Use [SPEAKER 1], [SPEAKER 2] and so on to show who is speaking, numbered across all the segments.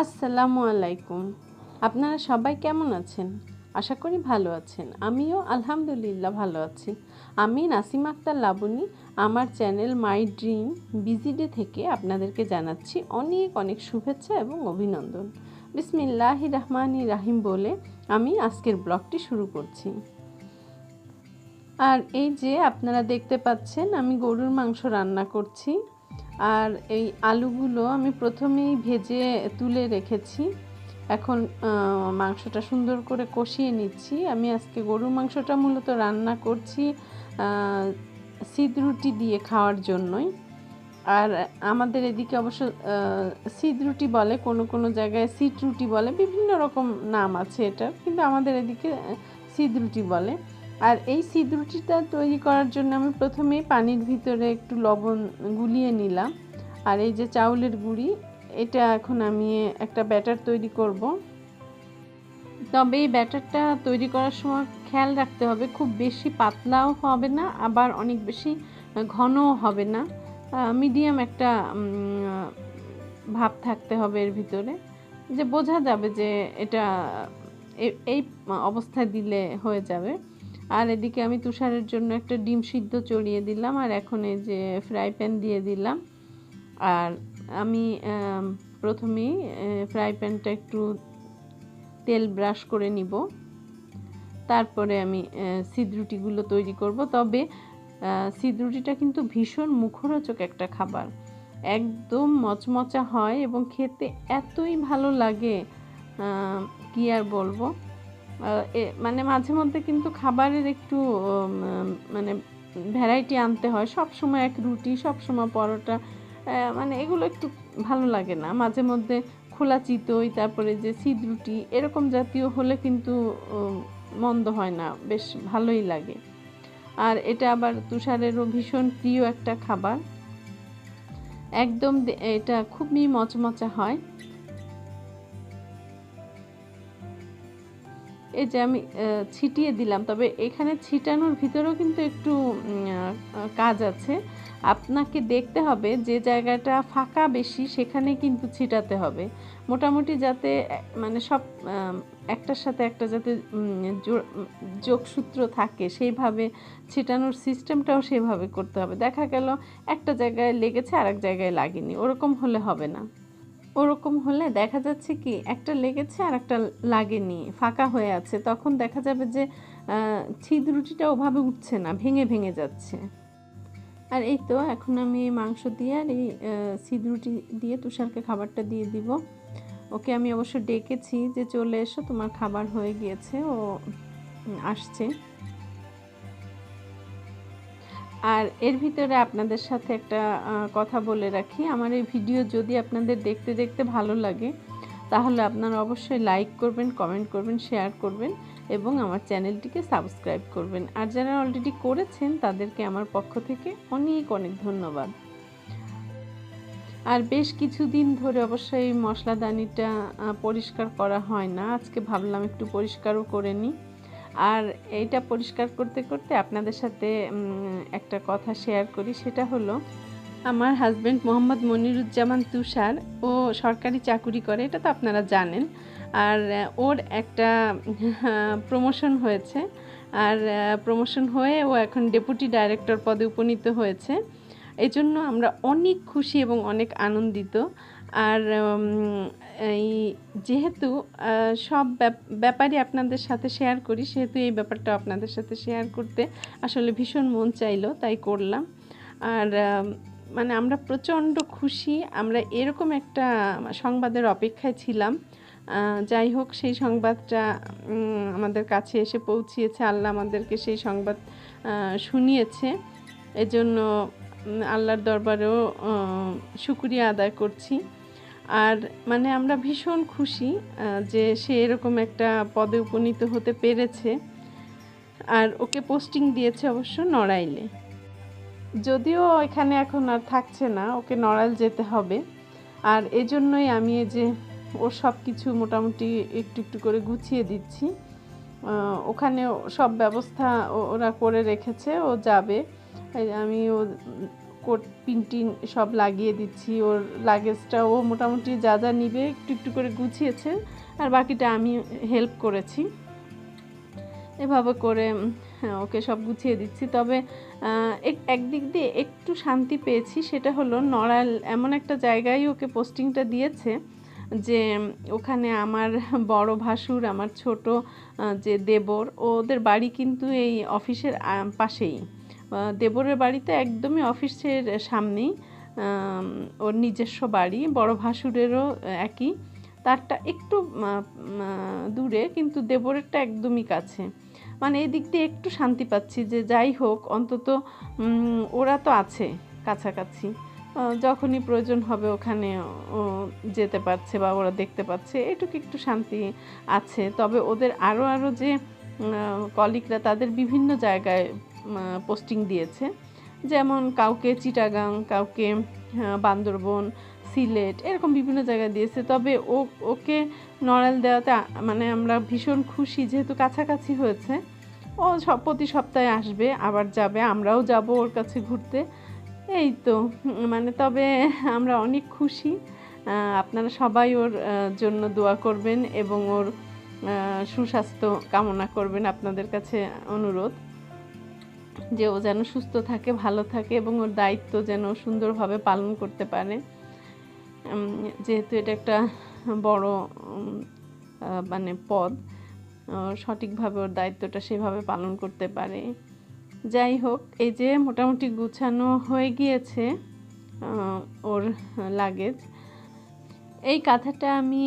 [SPEAKER 1] আসসালামু আলাইকুম। আপনারা সবাই কেমন আছেন? আশা করি ভালো আছেন। আমিও আলহামদুলিল্লাহ ভালো আছি। আমি নাসিম আক্তার লাবণী আমার চ্যানেল মাই ড্রিম বিজিডে থেকে আপনাদেরকে জানাচ্ছি অনেক অনেক শুভেচ্ছা এবং অভিনন্দন। বিসমিল্লাহ রহমান রাহিম বলে আমি আজকের ব্লগটি শুরু করছি। আর এই যে আপনারা দেখতে পাচ্ছেন, আমি গরুর মাংস রান্না করছি। আর এই আলুগুলো আমি প্রথমেই ভেজে তুলে রেখেছি। এখন মাংসটা সুন্দর করে কষিয়ে নিচ্ছি। আমি আজকে গরুর মাংসটা মূলত রান্না করছি সিদ রুটি দিয়ে খাওয়ার জন্যই। আর আমাদের এদিকে অবশ্য সিদ রুটি বলে, কোনো কোনো জায়গায় সিট রুটি বলে, বিভিন্ন রকম নাম আছে এটার কিন্তু আমাদের এদিকে সিদ রুটি বলে। আর এই সিদ রুটিটা তৈরি করার জন্য আমি প্রথমেই পানির ভিতরে একটু লবণ গুলিয়ে নিলাম। আর এই যে চাউলের গুঁড়ি, এটা এখন আমি একটা ব্যাটার তৈরি করব। তবে এই ব্যাটারটা তৈরি করার সময় খেয়াল রাখতে হবে, খুব বেশি পাতলাও হবে না, আবার অনেক বেশি ঘনও হবে না। মিডিয়াম একটা ভাব থাকতে হবে এর ভিতরে। যে বোঝা যাবে যে এটা এই অবস্থায় দিলে হয়ে যাবে। আর এদিকে আমি তুষারের জন্য একটা ডিম সিদ্ধ চড়িয়ে দিলাম আর এখন এই যে ফ্রাই প্যান দিয়ে দিলাম। আর আমি প্রথমেই ফ্রাই প্যানটা একটু তেল ব্রাশ করে নিব। তারপরে আমি সিদ রুটিগুলো তৈরি করব। তবে আহ, সিদ রুটিটা কিন্তু ভীষণ মুখরোচক একটা খাবার। একদম মচমচা হয় এবং খেতে এতই ভালো লাগে কি আর বলব? মানে মাঝে মধ্যে কিন্তু খাবারের একটু মানে ভ্যারাইটি আনতে হয়। সব সময় এক রুটি সব সময় পরোটা মানে এগুলো একটু ভালো লাগে না। মাঝে মধ্যে খোলা চিতই, তারপরে যে সিদ রুটি, এরকম জাতীয় হলে কিন্তু মন্দ হয় না। বেশ ভালোই লাগে। আর এটা আবার তুষারেরও ভীষণ প্রিয় একটা খাবার। একদম এটা খুবই মচমচা হয়। এই যে আমি ছিটিয়ে দিলাম। তবে এখানে ছিটানোর ভিতরেও কিন্তু একটু কাজ আছে। আপনাকে দেখতে হবে যে জায়গাটা ফাঁকা বেশি, সেখানে কিন্তু ছিটাতে হবে। মোটামুটি যাতে মানে সব একটার সাথে একটা যাতে যোগসূত্র থাকে, সেইভাবে ছিটানোর সিস্টেমটাও সেভাবে করতে হবে। দেখা গেল একটা জায়গায় লেগেছে আর এক জায়গায় লাগেনি। ওরকম হলে হবে না। ওরকম হলে দেখা যাচ্ছে কি একটা লেগেছে আর একটা লাগেনি ফাঁকা হয়ে আছে। তখন দেখা যাবে যে আহ, ছিদ রুটিটা ওভাবে উঠছে না ভেঙে ভেঙে যাচ্ছে। আর এই তো এখন আমি মাংস দিয়ে আর এই আহ, সিদ রুটি দিয়ে তুষারকে খাবারটা দিয়ে দিব। ওকে আমি অবশ্য ডেকেছি যে চলে এসো তোমার খাবার হয়ে গিয়েছে ও আসছে। আর এর ভিতরে আপনাদের সাথে একটা কথা বলে রাখি। আমার এই ভিডিও যদি আপনাদের দেখতে দেখতে ভালো লাগে, তাহলে আপনারা অবশ্যই লাইক করবেন কমেন্ট করবেন শেয়ার করবেন এবং আমার চ্যানেলটিকে সাবস্ক্রাইব করবেন। আর যারা অলরেডি করেছেন, তাদেরকে আমার পক্ষ থেকে অনেক অনেক ধন্যবাদ। আর বেশ কিছুদিন ধরে অবশ্যই মশলাদানিটা পরিষ্কার করা হয় না। আজকে ভাবলাম একটু পরিষ্কারও করে নিই। আর এইটা পরিষ্কার করতে করতে আপনাদের সাথে একটা কথা শেয়ার করি। সেটা হলো, আমার হাজব্যান্ড মোহাম্মদ মনিরুজ্জামান তুষার, ও সরকারি চাকুরি করে, এটা তো আপনারা জানেন। আর ওর একটা প্রমোশন হয়েছে। আর প্রমোশন হয়ে ও এখন ডেপুটি ডাইরেক্টর পদে উপনীত হয়েছে। এই জন্য আমরা অনেক খুশি এবং অনেক আনন্দিত। আর এই যেহেতু সব ব্যাপ- ব্যাপারই আপনাদের সাথে শেয়ার করি, সেহেতু এই ব্যাপারটা আপনাদের সাথে শেয়ার করতে আসলে ভীষণ মন চাইলো, তাই করলাম। আর মানে আমরা প্রচণ্ড খুশি, আমরা এরকম একটা সংবাদের অপেক্ষায় ছিলাম। যাই হোক, সেই সংবাদটা আমাদের কাছে এসে পৌঁছিয়েছে, আল্লাহ আমাদেরকে সেই সংবাদ শুনিয়েছে। এজন্য আল্লাহর দরবারেও শুক্রিয়া আদায় করছি। আর মানে আমরা ভীষণ খুশি যে সে এরকম একটা পদে উপনীত হতে পেরেছে। আর ওকে পোস্টিং দিয়েছে অবশ্য নড়াইলে। যদিও এখানে এখন আর থাকছে না, ওকে নড়াইল যেতে হবে। আর এজন্যই আমি এই যে ওর সব কিছু মোটামুটি একটু একটু করে গুছিয়ে দিচ্ছি। ওখানে সব ব্যবস্থা ওরা করে রেখেছে, ও যাবে। আমি ও কোট প্রিন্টিং সব লাগিয়ে দিচ্ছি। ওর লাগেজটা ও মোটামুটি যা যা নিবে একটু একটু করে গুছিয়েছে আর বাকিটা আমি হেল্প করেছি। এভাবে করে হ্যাঁ, ওকে সব গুছিয়ে দিচ্ছি। তবে এক- একদিক দিয়ে একটু শান্তি পেয়েছি সেটা হলো নড়াইল এমন একটা জায়গায় ওকে পোস্টিংটা দিয়েছে যে ওখানে আমার বড় ভাসুর আমার ছোট যে দেবর ওদের বাড়ি কিন্তু এই অফিসের পাশেই। দেবরের বাড়িতে একদমই অফিসের সামনেই ওর নিজস্ব বাড়ি, বড় ভাসুরেরও একই। তারটা একটু দূরে, কিন্তু দেবরেরটা একদমই কাছে। মানে এদিক দিয়ে একটু শান্তি পাচ্ছি যে যাই হোক, অন্তত ওরা তো আছে কাছাকাছি। যখনই প্রয়োজন হবে ওখানে যেতে পারছে বা ওরা দেখতে পাচ্ছে, এটুকু একটু শান্তি আছে। তবে ওদের আরও আরও যে কলিগরা তাদের বিভিন্ন জায়গায় পোস্টিং দিয়েছে। যেমন কাউকে চিটাগাং, কাউকে বান্দরবন, সিলেট, এরকম বিভিন্ন জায়গায় দিয়েছে। তবে ও, ওকে নড়াল দেওয়াতে মানে আমরা ভীষণ খুশি যেহেতু কাছাকাছি হয়েছে। ও সব, প্রতি সপ্তাহে আসবে, আবার যাবে, আমরাও যাব ওর কাছে ঘুরতে। এই তো মানে তবে আমরা অনেক খুশি। আপনারা সবাই ওর জন্য দোয়া করবেন এবং ওর সুস্বাস্থ্য কামনা করবেন আপনাদের কাছে অনুরোধ। যে ও যেন সুস্থ থাকে, ভালো থাকে এবং ওর দায়িত্ব যেন সুন্দরভাবে পালন করতে পারে। যেহেতু এটা একটা বড় মানে পদ সঠিকভাবে ওর দায়িত্বটা সেভাবে পালন করতে পারে। যাই হোক, এই যে মোটামুটি গুছানো হয়ে গিয়েছে ওর লাগেজ। এই কাঁথাটা আমি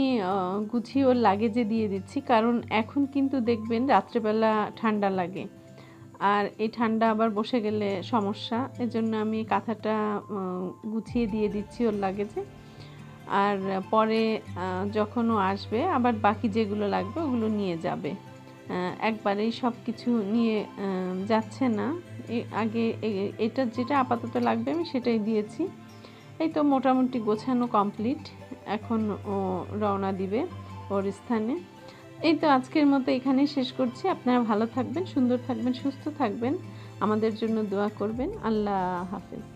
[SPEAKER 1] গুছিয়ে ওর লাগেজে দিয়ে দিচ্ছি, কারণ এখন কিন্তু দেখবেন রাত্রেবেলা ঠান্ডা লাগে। আর এই ঠান্ডা আবার বসে গেলে সমস্যা। এজন্য আমি কাঁথাটা গুছিয়ে দিয়ে দিচ্ছি ওর লাগেজে। আর পরে আহ, যখন ও আসবে আবার বাকি যেগুলো লাগবে ওগুলো নিয়ে যাবে। একবারেই সব কিছু নিয়ে যাচ্ছে না। আগে এটা যেটা আপাতত লাগবে আমি সেটাই দিয়েছি। এই তো মোটামুটি গোছানো কমপ্লিট। এখন ও রওনা দিবে ওর স্থানে। এই তো আজকের মতো এখানে শেষ করছি। আপনারা ভালো থাকবেন, সুন্দর থাকবেন, সুস্থ থাকবেন। আমাদের জন্য দোয়া করবেন। আল্লাহ হাফেজ।